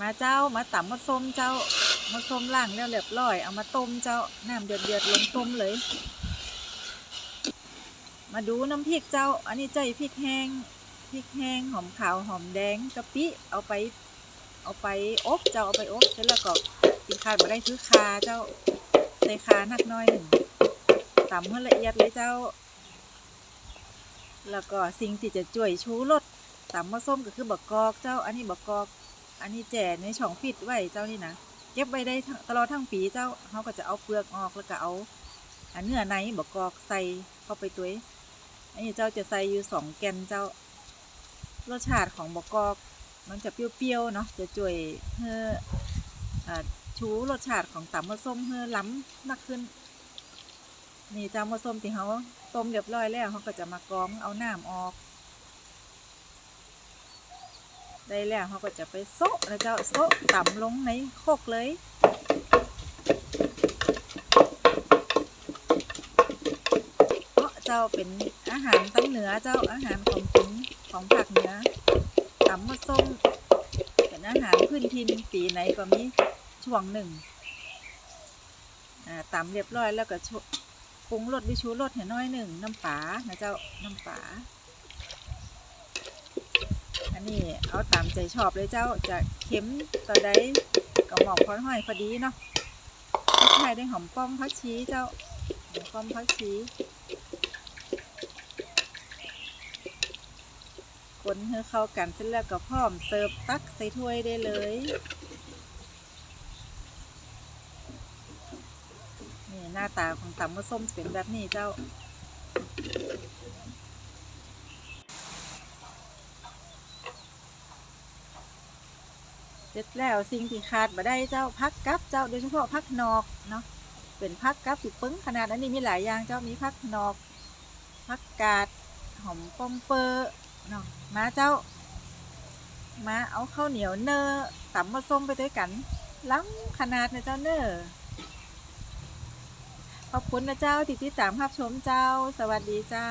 มาเจ้ามาตำมาส้มเจ้ามาส้มล่างแล้วเรียบร้อยเอามาต้มเจ้าน้ำเดือดเดือดๆลงต้มเลย มาดูน้ำพริกเจ้า อันนี้เจ้พริกแห้งพริกแห้งหอมขาวหอมแดงกะปิเอาไป เอาไปอบเจ้าเอาไปอบเสร็จแล้วก็กินขาวมาได้คือคาเจ้าใส่คานักน้อยหนึ่งตำให้ละเอียดเลยเจ้า แล้วก็สิ่งที่จะช่วยชูรสตำมะส้มก็คือบักกอกเจ้า อันนี้บักกอก อันนี้แจในช่องฟิตไว้เจ้านี่นะเก็บไว้ได้ตลอดทั้งปีเจ้าเขาก็จะเอาเปลือกออกแล้วก็เอาอันเนื้อในบักอกใส่เข้าไปตัวอันนี้เจ้าจะใส่อยู่สองแกนเจ้ารสชาติของบักอก มันจะเปรี้ยวๆเนาะจะช่วยเพื่ออชูรสชาติของตำมะส้มเพื่อล้ำนักขึ้น นี่จามมะส้มที่เขาต้มเรียบร้อยแล้วเขาก็จะมากรองเอาน้ำออก ได้แล้วเขาก็จะไปโซะนะเจ้าโซะต่ำลงในโคกเลยเพราะเจ้าเป็นอาหารตั้งเหนือเจ้าอาหารของกินของภาคเหนือต่ำมะส้มเป็นอาหารพื้นถิ่นปีไหนก็มีช่วงหนึ่งอ่าตำเรียบร้อยแล้วก็ชุปรุงรสวิชูรสให้น้อยหนึ่งน้ำปลานะเจ้าน้ำปลา นี้เอาตามใจชอบเลยเจ้าจะเค็มต่อใดกับหมอกพอห้อยพอดีเนาะใช่ได้หอมป้อมพักชีเจ้าหอมป้อมพักชีคนให้เข้ากันเสร็จแล้วก็พร้อมเสิร์ฟตักใส่ถ้วยได้เลยนี่หน้าตาของตำมะส้มเป็นแบบนี้เจ้า เสร็จแล้วสิ่งที่ขาดมาได้เจ้าพักกับเจ้าโดยเฉพาะพักนอกเนาะเป็นพักกับติปึ้งขนาดอันนี้มีหลายอย่างเจ้ามีพักนอกพักกาดหอมปอมเปอร์เนาะมาเจ้า มาเอาข้าวเหนียวเนอตำมาส้มไปด้วยกันล้ำขนาดนะเจ้าเนอขอบคุณนะเจ้าที่ติดตามรับชมเจ้า สวัสดีเจ้า